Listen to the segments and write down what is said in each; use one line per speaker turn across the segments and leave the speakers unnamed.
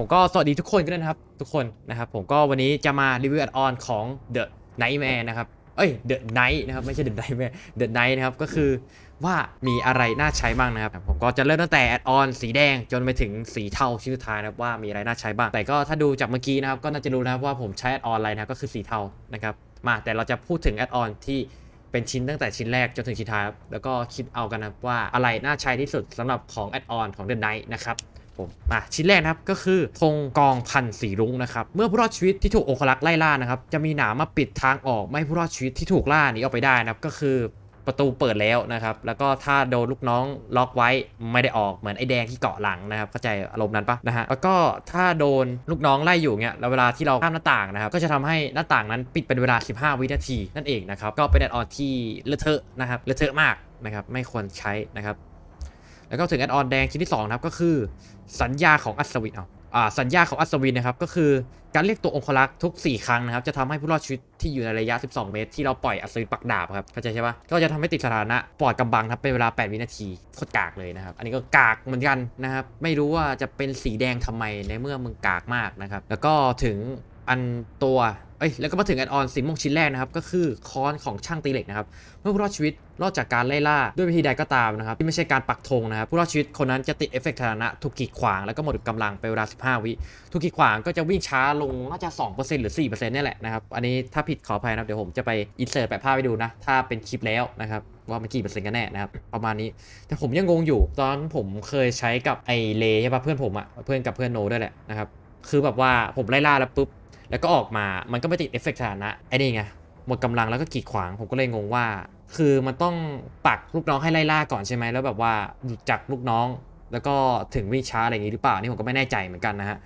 ผมก็สวัสดีทุกคนกันด้นะครับ ทุกคนนะครับผมก็วันนี้จะมารีวิวแอดออนของ The Nightmare นะครับ เอ้ย The Night นะครับ ไม่ใช่ The Nightmare The Night นะครับ ก็คือว่ามีอะไรน่าใช้บ้างนะครับ ผมก็จะเริ่มตั้งแต่แอดออนสีแดงจนไปถึงสีเทาชิ้นสุดท้ายนะครับว่ามีอะไรน่าใช้บ้าง แต่ก็ถ้าดูจากเมื่อกี้นะครับก็น่าจะรู้นะครับว่าผมใช้แอดออนอะไรนะก็คือสีเทานะครับมาแต่เราจะพูดถึงแอดออนที่เป็นชิ้นตั้งแต่ชิ้นแรกจนถึงชิ้นท้ายแล้วก็คิดเอากันนะว่าอะไรน่าใช้ที่สุดสำหรับของแอดออนของ The Night นะครับ ผมอะชิ้นแรกนะครับก็คือธงกองพันสีรุ้งนะครับเมื่อผู้รอดชีวิตที่ถูกองคลักษ์ไล่ล่านะครับจะมีหนามมาปิดทางออกไม่ให้ผู้รอดชีวิตที่ถูกล่าหนีออกไปได้นะครับก็คือประตูเปิดแล้วนะครับ แล้วก็ถ้าโดนลูกน้องล็อกไว้ไม่ได้ออกเหมือนไอ้แดงที่เกาะหลังนะครับเข้าใจอารมณ์นั้นปะนะฮะแล้วก็ถ้าโดนลูกน้องไล่อยู่เงี้ยแล้วเวลาที่เราข้ามหน้าต่างนะครับก็จะทำให้หน้าต่างนั้นปิดเป็นเวลา 15 วินาทีนั่นเองนะครับก็เป็นแอดออนที่เลอะเทอะนะครับเลอะเทอะมากนะครับไม่ควรใช้นะครับ แล้วก็ถึงแอดออนแดงชิ้นที่2นะครับก็คือสัญญาของอัศวินเอาอ่าสัญญาของอัศวินนะครับก็คือการเรียกตัวองคลักษ์ทุก 4 ครั้งนะครับจะทำให้ผู้รอดชีวิตที่อยู่ในระยะ 12 เมตร ที่เราปล่อยอัศวินปักดาบครับเข้าใจใช่ปะก็จะทำให้ติดสถานะปลอดกำบังครับเป็นเวลา 8 วินาทีโคตรกากเลยนะครับ อันนี้ก็กากเหมือนกันนะครับไม่รู้ว่าจะเป็นสีแดงทำไมในเมื่อมึงกากมากนะครับแล้วก็ถึง อันตัวเอ้ยแล้วก็มาถึงแอดออนสีม่วงชิ้นแรกนะครับ ก็คือค้อนของช่างตีเหล็กนะครับ เมื่อผู้รอดชีวิตรอดจากการไล่ล่าด้วยวิธีใดก็ตามนะครับ ที่ไม่ใช่การปักธงนะครับ ผู้รอดชีวิตคนนั้นจะติดเอฟเฟกต์ฐานะถูกกีดขวางแล้วก็หมดกำลังไปเวลา 15 วิถูกกีดขวางก็จะวิ่งช้าลงน่าจะ 2%หรือ 4%เนี่ยแหละนะครับ อันนี้ถ้าผิดขออภัยนะครับเดี๋ยวผมจะไปอินเสิร์ตแปะภาพไปดูนะ ถ้าเป็นคลิปแล้วนะครับว่ามันกี่เปอร์เซ็นต์กันแน่นะครับประมาณนี้ แต่ผมยังงงอยู่ ตอนผมเคยใช้กับไอเลใช่ปะเพื่อนผมอะเพื่อนกับเพื่อนโนด้วยแหละนะครับคือแบบว่าผมไล่ล่าแล้วปุ๊บ แล้วก็ออกมา มันก็ไม่ติดเอฟเฟกต์ฐานะไอ้นี่ไงหมดกำลังแล้วก็กีดขวาง ผมก็เลยงงว่า คือมันต้องปักลูกน้องให้ไล่ล่าก่อนใช่ไหมแล้วแบบว่าหลุดจากลูกน้อง แล้วก็ถึงวิ่งช้าอะไรอย่างงี้หรือเปล่า นี่ผมก็ไม่แน่ใจเหมือนกันนะฮะ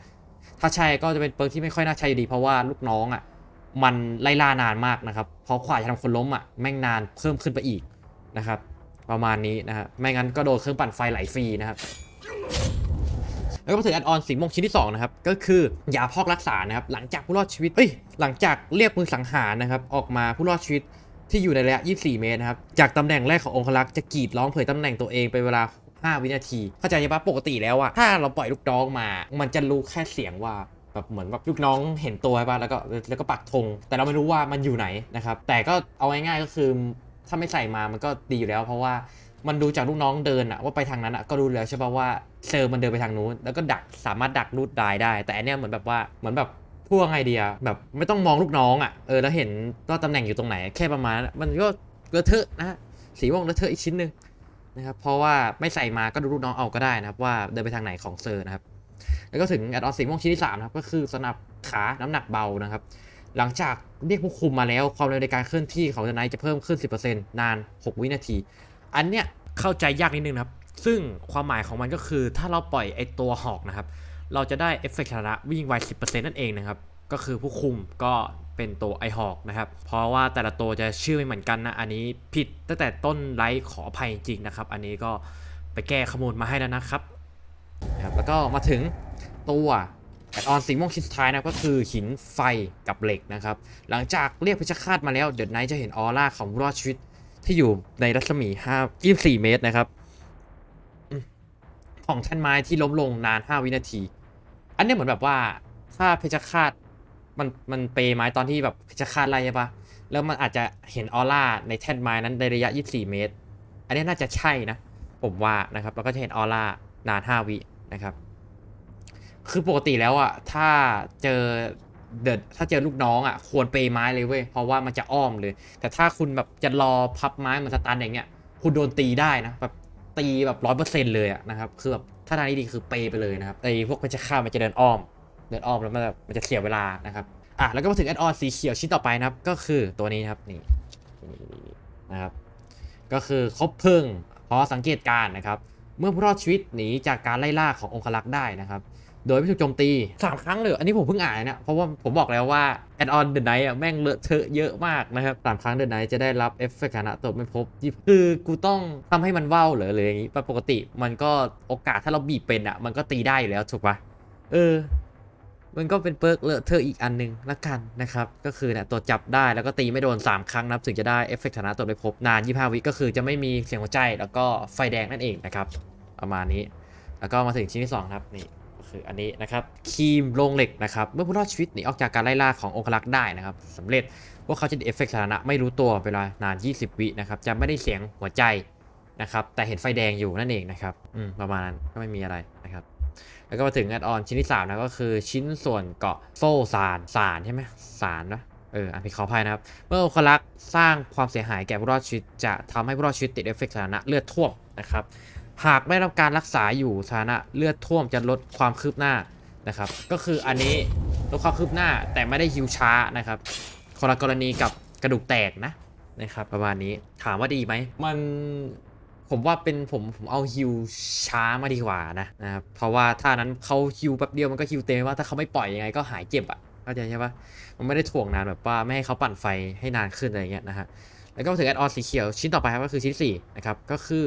ถ้าใช่ก็จะเป็นเปิร์กที่ไม่ค่อยน่าใช้อยู่ดี เพราะว่าลูกน้องอะ มันไล่ล่านานมากนะครับ เพราะขวาจะทำคนล้มอะ แม่งนานเพิ่มขึ้นไปอีกนะครับ ประมาณนี้นะฮะ ไม่งั้นก็โดนเครื่องปั่นไฟไหลฟรีนะครับ แล้วก็มาถึงแอดออนสีม่วงชิ้นที่2นะครับก็คือยาพอกรักษานะครับหลังจากผู้รอดชีวิตเอ้ยหลังจากเรียกมือสังหารนะครับออกมาผู้รอดชีวิตที่อยู่ในระยะ 24 เมตรนะครับจากตำแหน่งแรกขององคลักษ์จะกรีดร้องเผยตำแหน่งตัวเองเป็นเวลา5 วินาที เข้าใจใช่ปะปกติแล้วอะถ้าเราปล่อยลูกน้องมา มันจะรู้แค่เสียงว่าแบบเหมือนแบบลูกน้องเห็นตัวใช่ปะแล้วก็แล้วก็ปักธงแต่เราไม่รู้ว่ามันอยู่ไหนนะครับแต่ก็เอาง่ายๆก็คือถ้าไม่ใส่มามันก็ดีอยู่แล้ว เพราะว่า มันดูจากลูกน้องเดินอะว่าไปทางนั้นอะก็รู้แล้วใช่ป่ะว่าเซลล์มันเดินไปทางนู้น แล้วก็ดักสามารถดักรูดได้ได้ แต่อันเนี้ยเหมือนแบบว่าเหมือนแบบพูดว่าไงเดียแบบไม่ต้องมองลูกน้องอะเออแล้วเห็นว่าตำแหน่งอยู่ตรงไหน แค่ประมาณมันก็เลอะเทอะนะสีม่วงเลอะเทอะอีกชิ้นหนึ่งนะครับเพราะว่าไม่ใส่มาก็ดูลูกน้องเอาก็ได้นะครับว่าเดินไปทางไหนของเซอร์นะครับแล้วก็ถึงแอดออนสีม่วงชิ้นที่สามนะครับก็คือสนับขาน้ำหนักเบานะครับหลังจากเรียกผู้คุมมาแล้วความเร็วในการเคลื่อนที่ของเดนไนจะเพิ่มขึ้น 10%นาน 6 วินาที อันเนี้ยเข้าใจยากนิดนึงนะครับ ซึ่งความหมายของมันก็คือ ถ้าเราปล่อยไอตัวหอกนะครับ เราจะได้เอฟเฟกต์ชนะวิ่งไว 10%นั่นเองนะครับ ก็คือผู้คุมก็เป็นตัวไอหอกนะครับ เพราะว่าแต่ละตัวจะชื่อไม่เหมือนกันนะ อันนี้ผิดตั้งแต่ต้นไลฟ์ขออภัยจริงๆนะครับ อันนี้ก็ไปแก้ข้อมูลมาให้แล้วนะครับนะครับแล้วก็มาถึงตัวแอดออนสีม่วงชิ้นสุดท้ายนะก็คือหินไฟกับเหล็กนะครับ หลังจากเรียกเพชฆาตมาแล้วเดี๋ยวไนท์จะเห็นออร่าของรอดชีวิต ที่อยู่ในรัศมี5 24 เมตรนะครับ ของแท่นไม้ที่ล้มลงนาน 5 วินาที อันนี้เหมือนแบบว่า ถ้าเพชฌฆาตมันมันเปย์ไม้ตอนที่แบบเพชฌฆาตไล่ใช่ปะแล้วมันอาจจะเห็นออร่าในแท่นไม้นั้นในระยะ 24 เมตร อันนี้น่าจะใช่นะ ผมว่านะครับแล้วก็จะเห็นออร่านาน 5 วินะครับ คือปกติแล้วอะถ้าเจอ เดดถ้าเจอลูกน้องอะควรเปย์ไม้เลยเว้ยเพราะว่ามันจะอ้อมเลย แต่ถ้าคุณแบบจะรอพับไม้เหมือนสตันอย่างเงี้ย คุณโดนตีได้นะแบบตีแบบร้อยเปอร์เซ็นต์เลยอะนะครับคือแบบถ้าทางนี้ดีคือเปย์ไปเลยนะครับไอ้พวกเพชฌฆาตมันจะเดินอ้อม เดินอ้อมแล้วมันแบบมันจะเสียเวลานะครับอะแล้วก็มาถึงแอดออนสีเขียวชิ้นต่อไปนะครับ ก็คือตัวนี้ครับนี่นะครับก็คือคบเพลิงพอสังเกตการนะครับ เมื่อผู้รอดชีวิตหนีจากการไล่ล่าขององคลักษ์ได้นะครับ โดยไม่ถูกโจมตี 3 ครั้งเลย อันนี้ผมเพิ่งอ่านนะ เพราะว่าผมบอกแล้วว่าแอดออนเดอะไนท์อะแม่งเลอะเทอะเยอะมากนะครับสามครั้งเดอะไนท์จะได้รับเอฟเฟกต์ฐานะตบไม่พบ คือกูต้องทำให้มันว่าวเหรอเลยอย่างนี้ปกติมันก็โอกาสถ้าเราบีบเป็นอะ มันก็ตีได้แล้วถูกปะเออ มันก็เป็นเปิร์กเลอะเทอะอีกอันหนึงละกันนะครับ ก็คือเนี่ยตัวจับได้แล้วก็ตีไม่โดน 3 ครั้งนับถึงจะได้เอฟเฟกต์ฐานะตบไม่พบนาน 25 วิก็คือจะไม่มีเสียงหัวใจแล้วก็ไฟแดงนั่นเองนะครับประมาณนี้ แล้วก็มาถึงชิ้นที่2ครับนี่ คืออันนี้นะครับครีมโรงเหล็กนะครับ เมื่อผู้รอดชีวิตหนีออกจากการไล่ล่าขององคลักษ์ได้นะครับสำเร็จพวกเขาจะได้เอฟเฟกต์สถานะไม่รู้ตัวเวลานาน 20 วินะครับจะไม่ได้เสียงหัวใจนะครับแต่เห็นไฟแดงอยู่นั่นเองนะครับอืมประมาณนั้นก็ไม่มีอะไรนะครับแล้วก็มาถึงแอดออนชิ้นที่3นะก็คือชิ้นส่วนเกาะโซ่สารสารใช่ไหมสารนะเอออันนี้ขออภัยนะครับ เมื่อองคลักษ์สร้างความเสียหายแก่ผู้รอดชีวิตจะทำให้ผู้รอดชีวิตติดเอฟเฟกต์สถานะเลือดท่วมนะครับ หากไม่รับการรักษาอยู่สถานะเลือดท่วมจะลดความคืบหน้านะครับ ก็คืออันนี้ลดความคืบหน้าแต่ไม่ได้ฮิวช้านะครับคนละกรณีกับกระดูกแตกนะนะครับ ประมาณนี้ถามว่าดีไหมมันผมว่าเป็นผมผมเอาฮิวช้ามาดีกว่านะนะครับเพราะว่าถ้านั้นเขาฮิวแป๊บเดียวมันก็ฮิวเต็มว่าถ้าเขาไม่ปล่อยยังไงก็หายเจ็บอะเข้าใจใช่ปะมันไม่ได้ถ่วงนานแบบว่าไม่ให้เขาปั่นไฟให้นานขึ้นอะไรเงี้ยนะฮะแล้วก็ถึงแอดออนสีเขียวชิ้นต่อไปครับก็คือชิ้นที่สี่นะครับก็คือ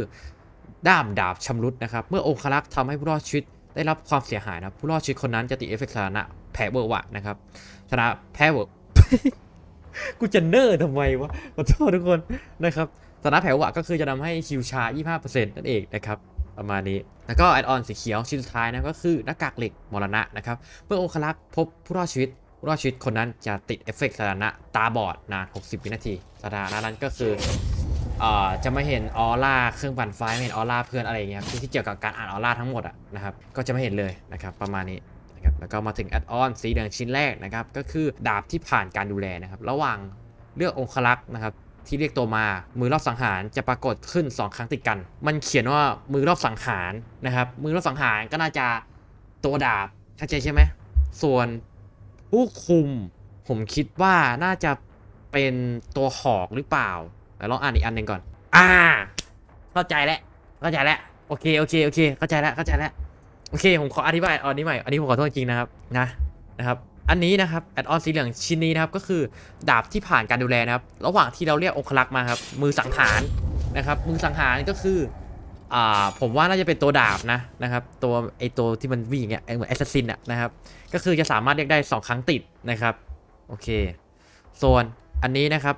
ด้ามดาบชำรุดนะครับ เมื่อองคลักษ์ทำให้ผู้รอดชีวิตได้รับความเสียหายนะผู้รอดชีวิตคนนั้นจะติดเอฟเฟกต์สถานะแพ้เบอร์วะนะครับชนะแพ้เบอร์กูจะเนอร์ทำไมวะขอโทษทุกคนนะครับชนะแพ้วะก็คือจะทำให้คิวชา 25%นั่นเองนะครับประมาณนี้ แล้วก็แอดออนสีเขียวชิ้นสุดท้ายนะก็คือหน้ากากเหล็กมรณะนะครับเมื่อองคลักษ์พบผู้รอดชีวิตผู้รอดชีวิตคนนั้นจะติดเอฟเฟกต์สถานะตาบอดนาน 60 วินาทีสถานะนั้นก็คือ จะไม่เห็นออร่าเครื่องปั่นไฟไม่เห็นออร่าเพื่อนอะไรอย่างเงี้ยครับที่ที่เกี่ยวกับการอ่านออร่าทั้งหมดอะนะครับก็จะไม่เห็นเลยนะครับประมาณนี้นะครับแล้วก็มาถึงแอดออนสีเหลืองชิ้นแรกนะครับก็คือดาบที่ผ่านการดูแลนะครับระหว่างเลือกองคลักษ์นะครับที่เรียกตัวมามือรอบสังหารจะปรากฏขึ้น 2 ครั้งติดกัน มันเขียนว่ามือรอบสังหารนะครับมือรอบสังหารก็น่าจะตัวดาบเข้าใจใช่ไหมส่วนผู้คุมผมคิดว่าน่าจะเป็นตัวหอกหรือเปล่า เดี๋ยวลองอ่านอีกอันหนึ่งก่อน อ่า เข้าใจแล้ว เข้าใจแล้ว โอเค โอเค โอเค เข้าใจแล้ว เข้าใจแล้ว โอเค ผมขออธิบายอันนี้ใหม่ อันนี้ผมขอโทษจริงนะครับ นะ นะครับ อันนี้นะครับ แอดออนสีเหลืองชิ้นนี้นะครับ ก็คือดาบที่ผ่านการดูแลนะครับ ระหว่างที่เราเรียกองคลักษ์มาครับ มือสังหารนะครับ มือสังหารก็คือ อ่า ผมว่าน่าจะเป็นตัวดาบนะ นะครับ ตัวไอตัวที่มันวิ่งอย่างเงี้ยไอ้เหมือนแอสซัสซินอะนะครับ ก็คือจะสามารถเรียกได้ 2 ครั้งติดนะครับ โอเค ส่วนอันนี้นะครับ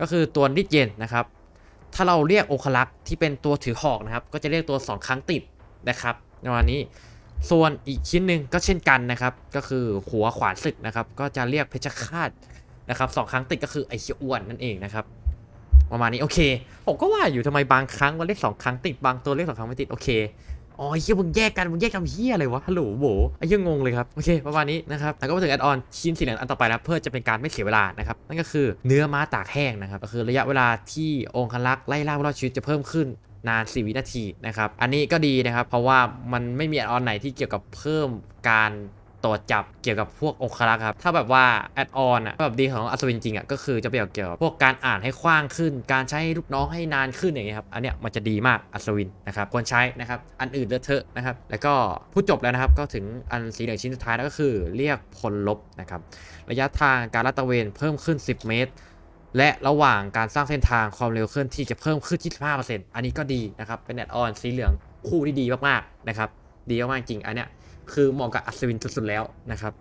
ก็คือตัวนิดเย็นนะครับ ถ้าเราเรียกโอคลักที่เป็นตัวถือหอกนะครับ ก็จะเรียกตัว 2 ครั้งติดนะครับประมาณนี้ ส่วนอีกชิ้นหนึ่งก็เช่นกันนะครับ ก็คือหัวขวานศึกนะครับ ก็จะเรียกเพชฌฆาตนะครับสองครั้งติดก็คือไอเชียอ้วนนั่นเองนะครับประมาณนี้โอเค ผมก็ว่าอยู่ทำไมบางครั้งมันเลขสองครั้งติดบางตัวเลขสองครั้งไม่ติดโอเค อ๋อไอ้เฮียมึงแยกกันมึงแยกทำเฮียอะไรวะฮัลโหลโบไอ้ยังงงเลยครับโอเคประมาณนี้นะครับแล้วก็มาถึงแอดออนชิ้นสีเหลืองอันต่อไปแล้วเพื่อจะเป็นการไม่เสียเวลานะครับนั่นก็คือเนื้อม้าตากแห้งนะครับก็คือระยะเวลาที่องคลักษ์ไล่ล่าผู้รอดชีวิตจะเพิ่มขึ้นนาน 4 วินาทีนะครับ อันนี้ก็ดีนะครับ เพราะว่ามันไม่มีแอดออนไหนที่เกี่ยวกับเพิ่มการ ตรวจจับเกี่ยวกับพวกองคลักษ์ครับ ถ้าแบบว่าแอดออนอะแบบดีของอัศวินจริงอะก็คือจะเกี่ยวเกี่ยวกับพวกการอ่านให้กว้างขึ้น การใช้ลูกน้องให้นานขึ้นอย่างเงี้ยครับ อันเนี้ยมันจะดีมากอัศวินนะครับควรใช้นะครับ อันอื่นเลอะเทอะนะครับ แล้วก็พูดจบแล้วนะครับ ก็ถึงอันสีเหลืองชิ้นสุดท้ายแล้วก็คือเรียกพลลบนะครับ ระยะทางการลาดตระเวนเพิ่มขึ้น 10 เมตรและระหว่างการสร้างเส้นทางความเร็วเคลื่อนที่จะเพิ่มขึ้น 25%อันนี้ก็ดีนะครับ เป็นแอดออนสีเหลืองคู่ที่ดีมากๆนะครับ ดีมากๆจริง อันเนี้ย คือเหมาะกับอัศวินสุดๆแล้วนะครับ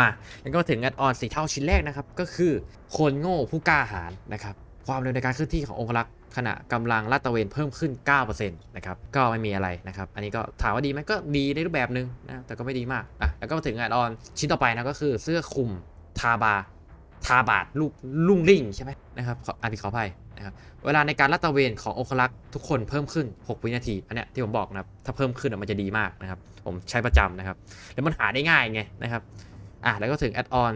มาแล้วก็ถึงแอดออนสีเท่าชิ้นแรกนะครับ ก็คือคนโง่ผู้กล้าหาญนะครับ ความเร็วในการเคลื่อนที่ขององครักษ์ขณะกำลังลาดตระเวนเพิ่มขึ้น 9%นะครับ ก็ไม่มีอะไรนะครับ อันนี้ก็ถามว่าดีไหมก็ดีในรูปแบบหนึงนะ แต่ก็ไม่ดีมากอะแล้วก็ถึงแอดออนชิ้นต่อไปนะก็คือเสื้อคลุมทาบาทาบาดลูกลุ่งริ่งใช่ไหมนะครับออ่านผิดขออภัย นะครับ เวลาในการลาดตระเวนขององคลักษ์ทุกคนเพิ่มขึ้น 6 วินาที อันเนี้ยที่ผมบอกนะครับ ถ้าเพิ่มขึ้นอะมันจะดีมากนะครับ ผมใช้ประจำนะครับ แล้วมันหาได้ง่ายไงนะครับ อะ แล้วก็ถึงแอดออน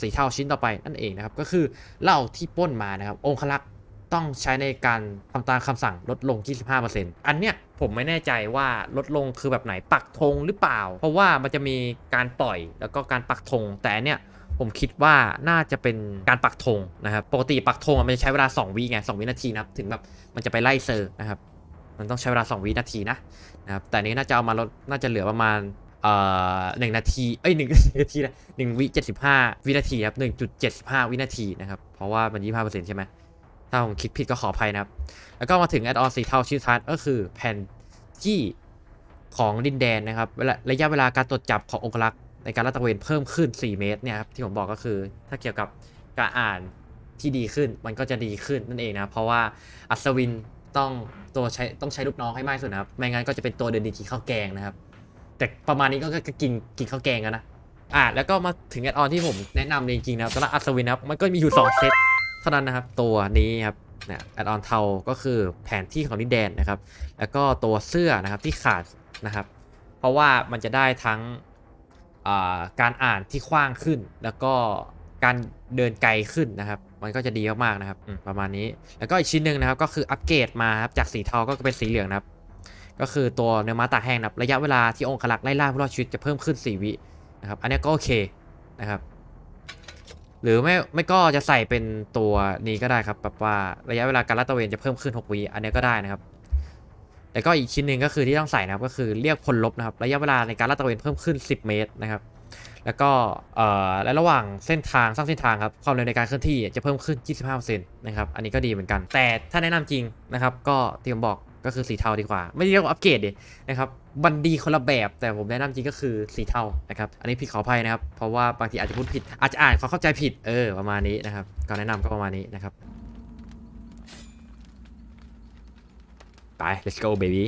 สีเทาชิ้นต่อไปนั่นเองนะครับ ก็คือเหล้าที่ป้นมานะครับ องคลักษ์ต้องใช้ในการทำตามคำสั่งลดลง 25%อันเนี้ยผมไม่แน่ใจว่าลดลงคือแบบไหนปักธงหรือเปล่า เพราะว่ามันจะมีการปล่อยแล้วก็การปักธงแต่อันเนี้ย ผมคิดว่าน่าจะเป็นการปักธงนะครับ ปกติปักธงมันจะใช้เวลา 2วิไง2วินาทีนะครับ ถึงแบบมันจะไปไล่เซอร์นะครับ มันต้องใช้เวลา 2วินาทีนะนะครับ แต่นี้น่าจะเอามาลด น่าจะเหลือประมาณเอ่อหนึ่งนาที เอ้ยหนึ่งนาทีนะหนึ่งวิเจ็ดสิบห้าวินาทีครับหนึ่งจุดเจ็ดสิบห้าวินาทีนะครับ เพราะว่ามันยี่ห้าเปอร์เซ็นต์ใช่ไหม ถ้าผมคิดผิดก็ขออภัยนะครับ แล้วก็มาถึงแอดออนสีเทาชื่อทัสก็คือแผ่นที่ของดินแดนนะครับเวลาระยะเวลาการตรวจจับขององครักษ์ ในการลาดตระเวนเพิ่มขึ้น 4 เมตรเนี่ยครับที่ผมบอกก็คือ ถ้าเกี่ยวกับการอ่านที่ดีขึ้นมันก็จะดีขึ้นนั่นเองนะเพราะว่าอัศวินต้องตัวใช้ต้องใช้ลูกน้องให้มากที่สุดนะครับไม่งั้นก็จะเป็นตัวเดินดีทีข้าวแกงนะครับ แต่ประมาณนี้ก็ก็กินกินข้าวแกงกันนะอะแล้วก็มาถึงแอดออนที่ผมแนะนำเลยจริงๆนะครับสำหรับอัศวินนะครับมันก็มีอยู่ 2 เซตเท่านั้นนะครับ ตัวนี้ครับนี่ยแอดออนเทาก็คือแผนที่ของดินแดนนะครับ แล้วก็ตัวเสื้อนะครับที่ขาดนะครับ เพราะว่ามันจะได้ทั้ง การอ่านที่กว้างขึ้น แล้วก็การเดินไกลขึ้นนะครับ มันก็จะดีมากๆนะครับประมาณนี้ แล้วก็อีกชิ้นหนึ่งนะครับก็คืออัปเกรดมาครับจากสีเทาก็เป็นสีเหลืองนะครับก็คือตัวเนื้อม้าตาแห้งนะครับระยะเวลาที่องค์ขลักไล่ล่าผู้รอดชีวิตจะเพิ่มขึ้น 4 วินะครับ อันนี้ก็โอเคนะครับ หรือไม่ไม่ก็จะใส่เป็นตัวนี้ก็ได้ครับแบบว่าระยะเวลาการลาดตระเวนจะเพิ่มขึ้น 6 วิอันนี้ก็ได้นะครับ แล้วก็อีกชิ้นหนึ่งก็คือที่ต้องใส่นะครับก็คือเรียกพลลบนะครับระยะเวลาในการลาดตระเวนเพิ่มขึ้น 10 เมตรนะครับแล้วก็เอ่อและระหว่างเส้นทางสร้างเส้นทางครับความเร็วในการเคลื่อนที่จะเพิ่มขึ้น 25%นะครับอันนี้ก็ดีเหมือนกัน แต่ถ้าแนะนำจริงนะครับก็ที่ผมบอกก็คือสีเทาดีกว่า ไม่ได้เรียกว่าอัปเกรดดินะครับมันดีคนละแบบแต่ผมแนะนำจริงก็คือสีเทานะครับอันนี้ผิดขออภัยนะครับเพราะว่าบางทีอาจจะพูดผิดอาจจะอ่านความเข้าใจผิดเออประมาณนี้นะครับก็แนะนำก็ประมาณนี้นะครับ ไป let's go baby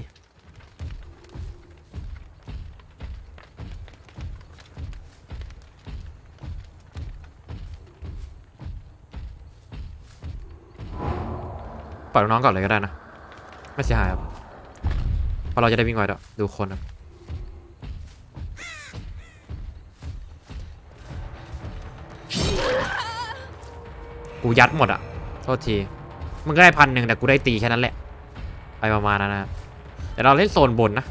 ปล่อยน้องก่อนเลยก็ได้นะ ไม่เสียหายครับเพราะเราจะได้วิ่งไวด้วยดูคนครับกูยัดหมดอะโทษที มึงก็ได้พันหนึ่งแต่กูได้ตีแค่นั้นแหละ ไปประมาณนั้นนะครับแต่เราเล่นโซนบนนะ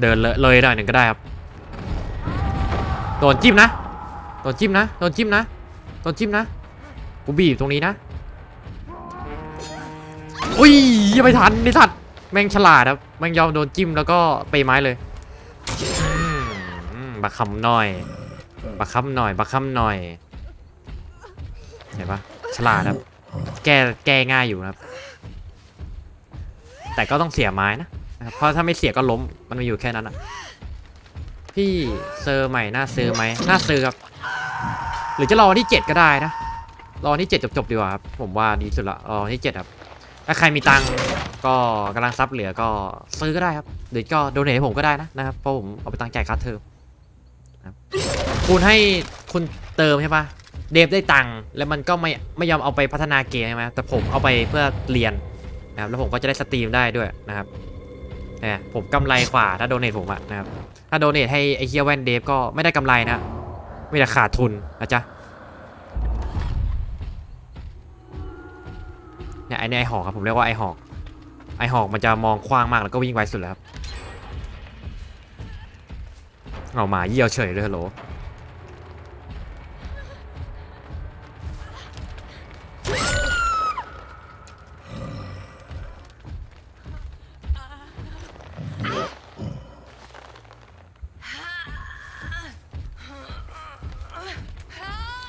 เดินเลยเลยหน่อยหนึ่งก็ได้ครับ โดนจิ้มนะ โดนจิ้มนะ โดนจิ้มนะ โดนจิ้มนะ กูบีบตรงนี้นะ อุ้ยยังไม่ทันนี่สัตว์ แม่งฉลาดครับ แม่งยอมโดนจิ้มแล้วก็ไปไม้เลย บักคำหน่อย บักคำหน่อย บักคำหน่อย เห็นปะฉลาดครับ แก้แก้ง่ายอยู่นะครับ แต่ก็ต้องเสียไม้นะนะครับเพราะถ้าไม่เสียก็ล้ม มันมีอยู่แค่นั้นอะพี่เซอร์ใหม่น่าซื้อไหมน่าซื้อครับ หรือจะรอวันที่เจ็ดก็ได้นะ รอวันที่เจ็ดจบๆดีกว่าครับ ผมว่าดีสุดละรอวันที่เจ็ดครับ ถ้าใครมีตังค์ก็กำลังซับเหลือก็ซื้อก็ได้ครับหรือก็โดเนทให้ผมก็ได้นะนะครับเพราะผมเอาไปตังค์จ่ายค่าเทอมนะ ครับคุณให้คุณเติมใช่ปะเดฟได้ตังค์แล้วมันก็ไม่ไม่ยอมเอาไปพัฒนาเกมใช่ไหมแต่ผมเอาไปเพื่อเรียนนะครับแล้วผมก็จะได้สตรีมได้ด้วยนะครับเนี่ยผมกำไรกว่าถ้าโดเนทผมอะนะครับถ้าโดเนทให้ไอเฮียแวนเดฟก็ไม่ได้กำไรนะไม่ได้ขาดทุนนะจ๊ะเนี่ยไอเนี่ยไอหอกครับผมเรียกว่าไอหอกไอหอกมันจะมองกว้างมากแล้วก็วิ่งไวสุดแล้วครับ เอามาเยี่ยวเฉยเลยฮัลโหล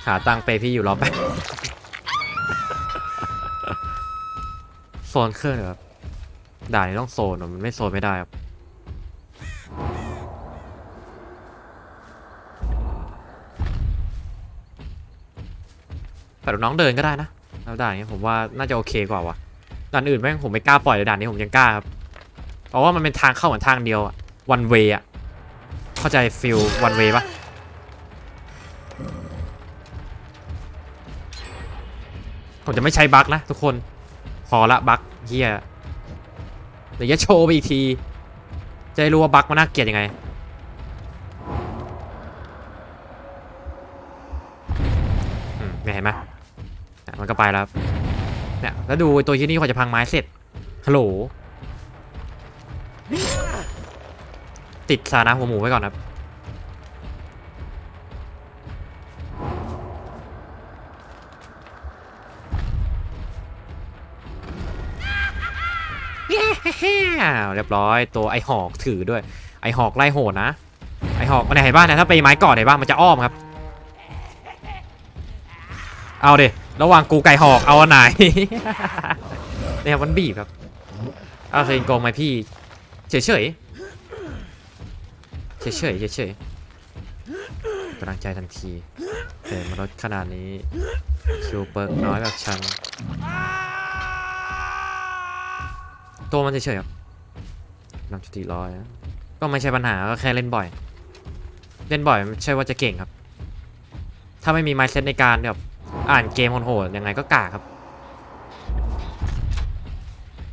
หาตังค์ไปพี่อยู่รอแป๊บโซนเครื่องเหรอครับด่านนี้ต้องโซนมันไม่โซนไม่ได้ครับ น้องเดินก็ได้นะแล้วด่านนี้ผมว่าน่าจะโอเคกว่าวะด่านอื่นแม่งผมไม่กล้าปล่อยเลยด่านนี้ผมยังกล้าครับเพราะว่ามันเป็นทางเข้าเหมือนทางเดียวอะวันเวอะเข้าใจฟิลวันเวปะผมจะไม่ใช้บั๊กนะทุกคนพอละบั๊กเฮียเดี๋ยวจะโชว์ไปอีกที จะได้รู้ว่าบั๊กมันน่าเกลียดยังไงอืมเนี่ยเห็นไหม มันก็ไปแล้วเนี่ยแล้วดูตัวที่นี่กว่าจะพังไม้เสร็จฮัลโหลติดสานะหัวหมูไว้ก่อนครับเรียบร้อยตัวไอหอกถือด้วย ไอหอกไล่โหดนะไอหอกไหนเห็นบ้านนะถ้าไปไม้ก่อนไหนบ้างมันจะอ้อมครับ เอาเด ระหว่างกูไก่หอกเอาอันไหน เนี่ยมันบีบครับเอาเคยโกงไหมพี่เฉยเฉยเฉยเฉยเฉยเฉยกำลังใจทันทีแต่มาลดขนาดนี้คิวเปิร์กน้อยแบบฉันตัวมันเฉยๆครับนำจุดตีร้อยก็ไม่ใช่ปัญหาก็แค่เล่นบ่อย เล่นบ่อยไม่ใช่ว่าจะเก่งครับ ถ้าไม่มีไมซ์เซตในการแบบ อ่านเกมโหดยังไงก็กาครับ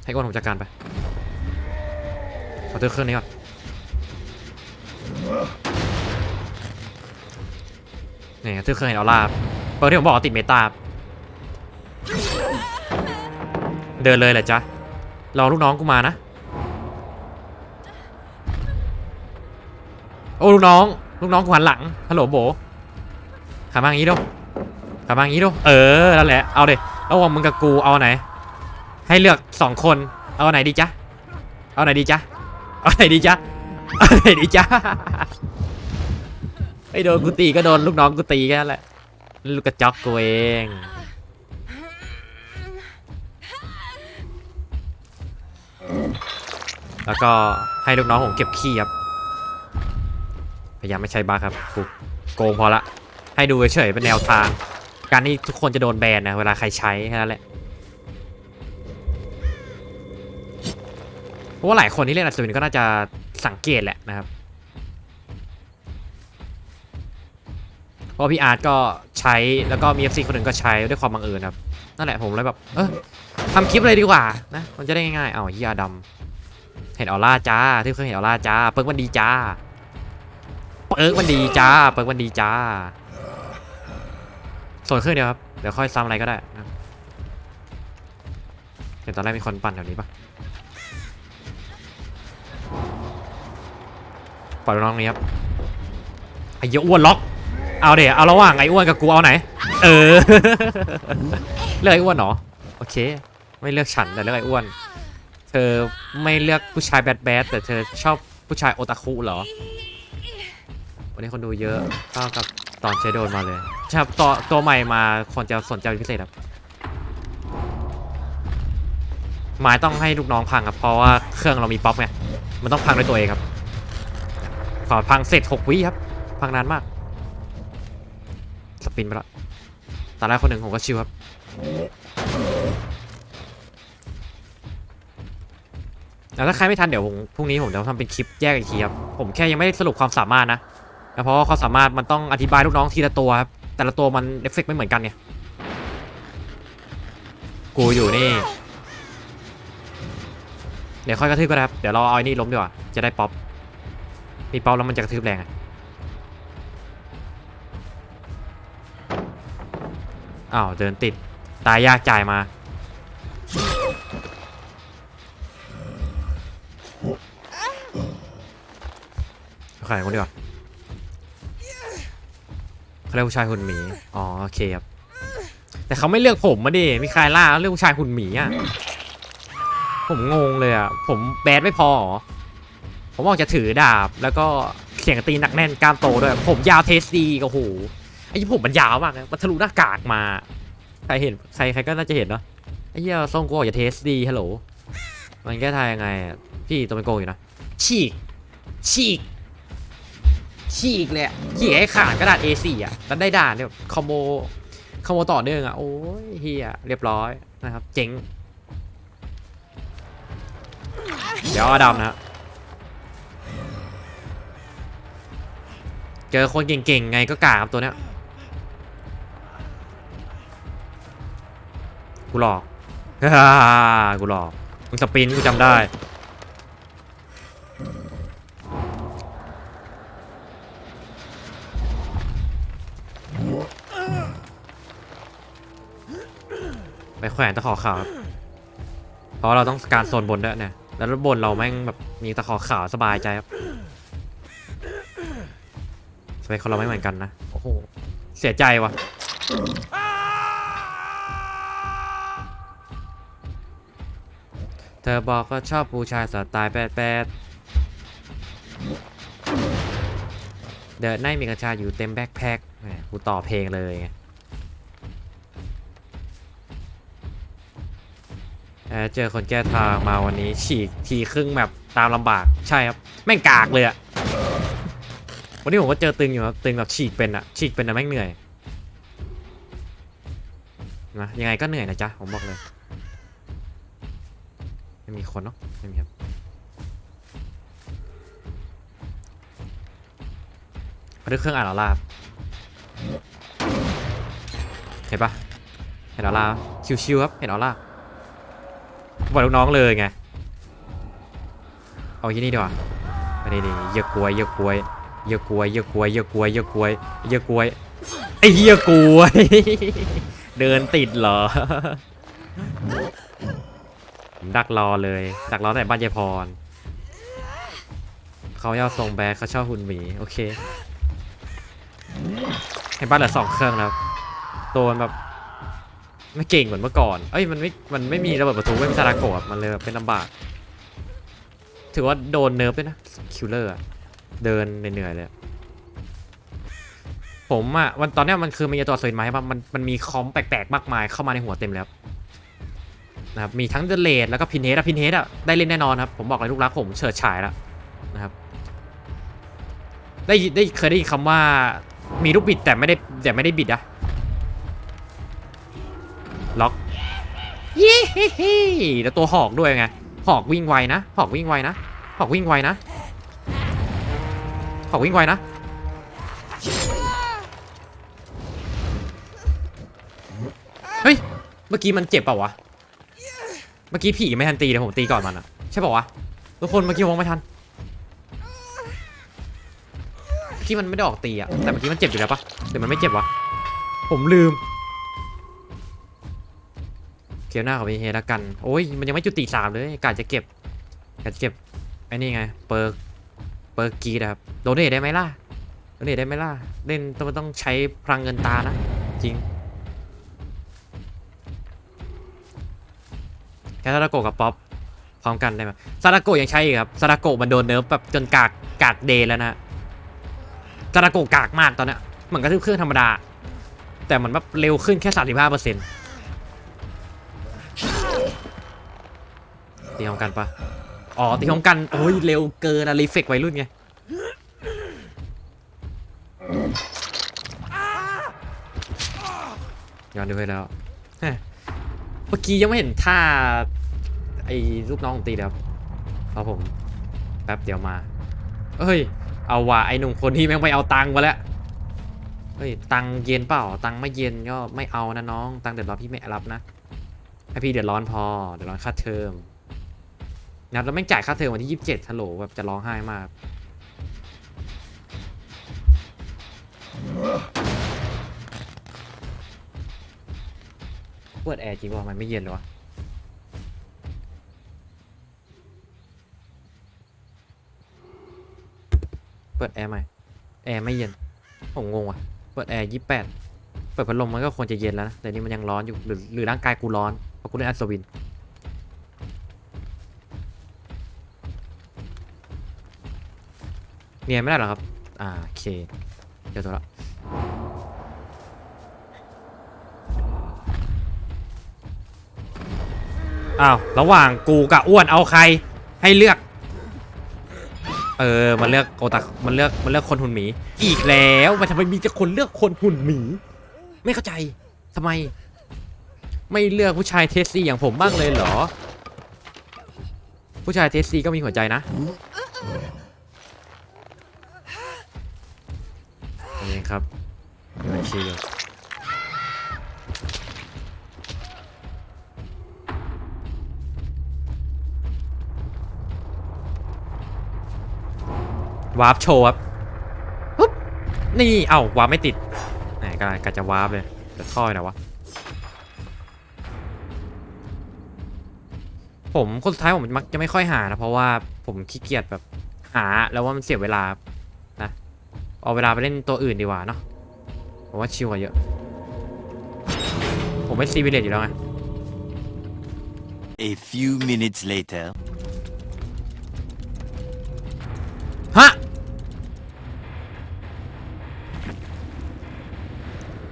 ให้อ้วนผมจัดการไปขอตื้อเครื่องนี้ก่อนนี่ตื้เครื่องเห็นเอาลาบเปิดที่ผมบอกติดเมตาเดินเลยแหละจ๊ะ รอลูกน้องกูมานะ โอ้ลูกน้อง ลูกน้องกูหันหลัง ฮัลโหลโบขามาอย่างนี้ดู ขามาอย่างนี้ดู เออนั่นแหละ เอาเด็ระหว่างมึงกับกูเอาไหน ให้เลือกสองคน เอาไหนดีจ๊ะ เอาไหนดีจ๊ะ เอาไหนดีจ๊ะ เอาไหนดีจ๊ะไอ้โดนกูตีก็โดนลูกน้องกูตีแค่นั้นแหละ ลูกกระจอกกูเอง แล้วก็ให้ลูกน้องผมเก็บขี้ครับ พยายามไม่ใช้บัคครับกูโกงพอละ ให้ดูเฉยๆเป็นแนวทาง การที่ทุกคนจะโดนแบนนะเวลาใครใช้แค่นั้นแหละเพราะว่าหลายคนที่เล่นอัศวินก็น่าจะสังเกตแหละนะครับเพราะพี่อาร์ตก็ใช้แล้วก็มี FC คนหนึ่งก็ใช้ด้วยความบังเอิญครับนั่นแหละผมเลยแบบเออทำคลิปเลยดีกว่านะมันจะได้ง่ายๆเอาเฮียดำเห็นออร่าจ้าที่เคยเห็นออร่าจ้าเปิร์กมันดีจ้าเปิร์กมันดีจ้าเปิร์กมันดีจ้า ส่วนเครื่องเดียวครับ เดี๋ยวค่อยซ้ำอะไรก็ได้นะครับเห็นตอนแรกมีคนปั่นแถวนี้ปะปล่อยน้องนี้ครับไอ้เหี้ยอ้วนล็อก เอาเดี๋ยวเอาระหว่างไอ้อ้วนกับกูเอาไหน เออ เลือกไอ้อ้วนเหรอ โอเค ไม่เลือกฉันแต่เลือกไอ้อ้วน เธอไม่เลือกผู้ชายแบดแบดแต่เธอชอบผู้ชายโอตาคุเหรอ วันนี้คนดูเยอะเท่ากับ ตอนเชโดนมาเลยช่ครับตัวตัวใหม่มาคนจะสนใจพิเศษครับไม้ต้องให้ลูกน้องพังครับเพราะว่าเครื่องเรามีป๊อปไงมันต้องพังด้วยตัวเองครับขอพังเสร็จหกวิครับ พังนานมาก สปินไปแล้วตอนแรกคนหนึ่งผมก็ชิวครับแล้วถ้าใครไม่ทันเดี๋ยวผมพรุ่งนี้ผมจะทำเป็นคลิปแยกอีกทีครับ ผมแค่ยังไม่ได้สรุปความสามารถนะ เพราะว่าความสามารถมันต้องอธิบายลูกน้องทีละตัวครับ แต่ละตัวมันเอฟเฟกต์ไม่เหมือนกันเนี่ยกูอยู่นี่ เดี๋ยวค่อยกระทืบก็ได้ครับ เดี๋ยวเราเอาไอ้นี่ล้มดีกว่า จะได้ป๊อปมีป๊อปแล้วมันจะกระทืบแรงอะอ้าวเดินติด ตายยากจ่ายมาขายคนดีกว่า เขาเรียกผู้ชายหุ่นหมี อ๋อโอเคครับ แต่เขาไม่เลือกผมมาดิ มีใครล่าเลือกผู้ชายหุ่นหมีอะ ผมงงเลยอะ ผมแบดไม่พอหรอ ผมบอกจะถือดาบ แล้วก็เสียงตีหนักแน่นกล้ามโตด้วย ผมยาวเทสดีโอ้โห ไอ้ที่ผมมันยาวมากนะมันทะลุหน้ากากมา ใครเห็น ใครใครก็น่าจะเห็นเนาะ ไอ้เหี้ยทรงกูบอกอย่าเทสดีฮัลโหล มันแก้ทายยังไง พี่ตัวเป็นโกงอยู่นะ ฉีก ฉีก ฉีกเลยอะฉีกให้ขาดกระดาษ A4 อะแล้วได้ด่านเนี่ยคอมโบคอมโบต่อเนื่องอะโอ้ยเฮียเรียบร้อยนะครับ เจ๋งเดี๋ยวอาดำนะฮะเจอคนเก่งๆไงก็กล้าครับตัวเนี้ยกูหลอกกูหลอกมึงสปินกูจำได้ ไปแขวนตะขอขาวครับเพราะเราต้องการโซนบนด้วยเนี่ย แล้วบนเราแม่งแบบมีตะขอขาวสบายใจครับสเปคของเราไม่เหมือนกันนะ โอ้โห เสียใจวะเธอบอกว่าชอบผู้ชายสไตล์แปดแปดเดินในมีกัญชาอยู่เต็มแบ็คแพ็คแหมกูต่อเพลงเลยไง เอ่อเจอคนแก้ทางมาวันนี้ ฉีกทีครึ่งแบบตามลำบากใช่ครับ แม่งกากเลยอะวันนี้ผมก็เจอตึงอยู่ครับตึงแบบฉีกเป็นอะฉีกเป็นอะแม่งเหนื่อยนะยังไงก็เหนื่อยนะจ๊ะผมบอกเลยไม่มีคนเนาะไม่มีครับมาดูเครื่องอ่านออร่ารับเห็นปะเห็นออร่าชิวๆครับเห็นออร่าบ อกลูกน้องเลยไง เอาที่นี่ดีกว่าอันนี้นี่เยอะกล้วยเยอะกล้วยเยอะกล้วยเยอะกล้วยเยอะกล้วยเยอะกล้วยเยอะกล้วยไอ้เหี้ยกล้วย เดินติดเหรอผมดักรอเลย ดักรอแต่บ้านยายพร เขาอยากทรงแบกเขาชอบหุ่นหมี โอเคเห็นบ้านเหลือสองเครื่องแล้ว ตัวมันแบบ ไม่เก่งเหมือนเมื่อก่อน เอ้ยมันไม่ มันไม่มีระเบิดประตูไม่มีซาราโกะมันเลยแบบเป็นลำบาก ถือว่าโดนเนิร์ฟด้วยนะ คิลเลอร์เดินเหนื่อยเลยผมอะวันตอนนี้มันคือมีตัวสวินไม้ป่ะมันมันมีคอมแปลกๆมากมายเข้ามาในหัวเต็มแล้วนะครับมีทั้งเดเลดแล้วก็พินเฮดอะพินเฮดอะได้เล่นแน่นอนครับ ผมบอกเลยลูกรักผมเฉิดฉายแล้วนะครับ ได้ได้เคยได้ยินคำว่ามีลูกบิดแต่ไม่ได้แต่ไม่ได้บิดอะ ล็อกย้เฮ้เฮ้แล้วตัวหอกด้วยไง หอกวิ่งไวนะ หอกวิ่งไวนะ หอกวิ่งไวนะ หอกวิ่งไวนะ เฮ้ย เมื่อกี้มันเจ็บเปล่าวะ เมื่อกี้ผีไม่ทันตีเลยวผมตีก่อนมันอะใช่เปล่าวะ ทุกคนเมื่อกี้มองไม่ทันเมื่อกี้มันไม่ได้ออกตีอะแต่เมื่อกี้มันเจ็บอยู่แล้วปะหรือมันไม่เจ็บวะ ผมลืม เกียวหน้าของพีเฮละกัน โอ้ย มันยังไม่จุดตีสามเลยกาจะเก็บกาจะเก็บไอ้นี่ไง เปิร์กเปิร์กกรีดอะครับโดเนทได้ไหมล่ะโดเนทได้ไหมล่ะ เล่นต้องต้องใช้พลังเงินตานะ จริงแค่ซาดาโกกับป๊อปพร้อมกันได้ไหมซาดาโกยังใช้อีกครับซาดาโกมันโดนเนิร์ฟแบบจนกากกากเดย์แล้วนะซาดาโกกากมากตอนนี้เหมือนกับเครื่องธรรมดา แต่มันแบบเร็วขึ้นแค่35เปอร์เซ็นต์ ตีของกันปะอ๋อตีของกันโอ้ยเร็วเกินอะรีเฟกวัยรุ่นไงย้อนดูให้แล้วเมื่อกี้ยังไม่เห็นท่าไอ้ลูกน้องตีเลยครับครับผมแป๊บเดียวมาเอ้ย เอาว่ะไอ้หนุ่มคนนี้แม่งไปเอาตังค์มาแล้วเฮ้ยตังค์เย็นเปล่า ตังค์ไม่เย็นก็ไม่เอานะน้อง ตังค์เดือดร้อนพี่ไม่รับนะให้พี่เดือดร้อนพอเดือดร้อนค่าเทอม นะครับแล้วแม่งจ่ายค่าเทอมวันที่ยี่สิบเจ็ดฮัลโหลแบบจะร้องไห้มาก เปิดแอร์จริงป่ะมันไม่เย็นเลยวะเปิดแอร์ใหม่ แอร์ไม่เย็น ผมงงว่ะ เปิดแอร์ยี่แปดเปิดพัดลมมันก็ควรจะเย็นแล้วนะ แต่นี่มันยังร้อนอยู่ หรือหรือร่างกายกูร้อน เพราะกูเล่นอัศวิน เนียนไม่ได้หรอครับ อ่าโอเคเจอตัวละอ้าวระหว่างกูกับอ้วนเอาใครให้เลือก เออมันเลือกโอตามันเลือกมันเลือกคนหุ่นหมี อีกแล้วมันทำไมมีแต่คนเลือกคนหุ่นหมี ไม่เข้าใจทำไม ไม่เลือกผู้ชายเทสซี่อย่างผมบ้างเลยเหรอ ผู้ชายเทสซี่ก็มีหัวใจนะ ครับโอเคอยู่วาร์ปโชว์ครับปุ๊บนี่เอ้าวาร์ปไม่ติดไหนกะกะจะวาร์ปเลยจะท่อยนะวะผมคนสุดท้ายผมมักจะไม่ค่อยหานะเพราะว่าผมขี้เกียจแบบหาแล้วว่ามันเสียเวลานะ เอาเวลาไปเล่นตัวอื่นดีกว่าเนาะผมว่าชิวกว่าเยอะ ผมไม่ซีวิเลตอยู่แล้วไง
A few minutes later.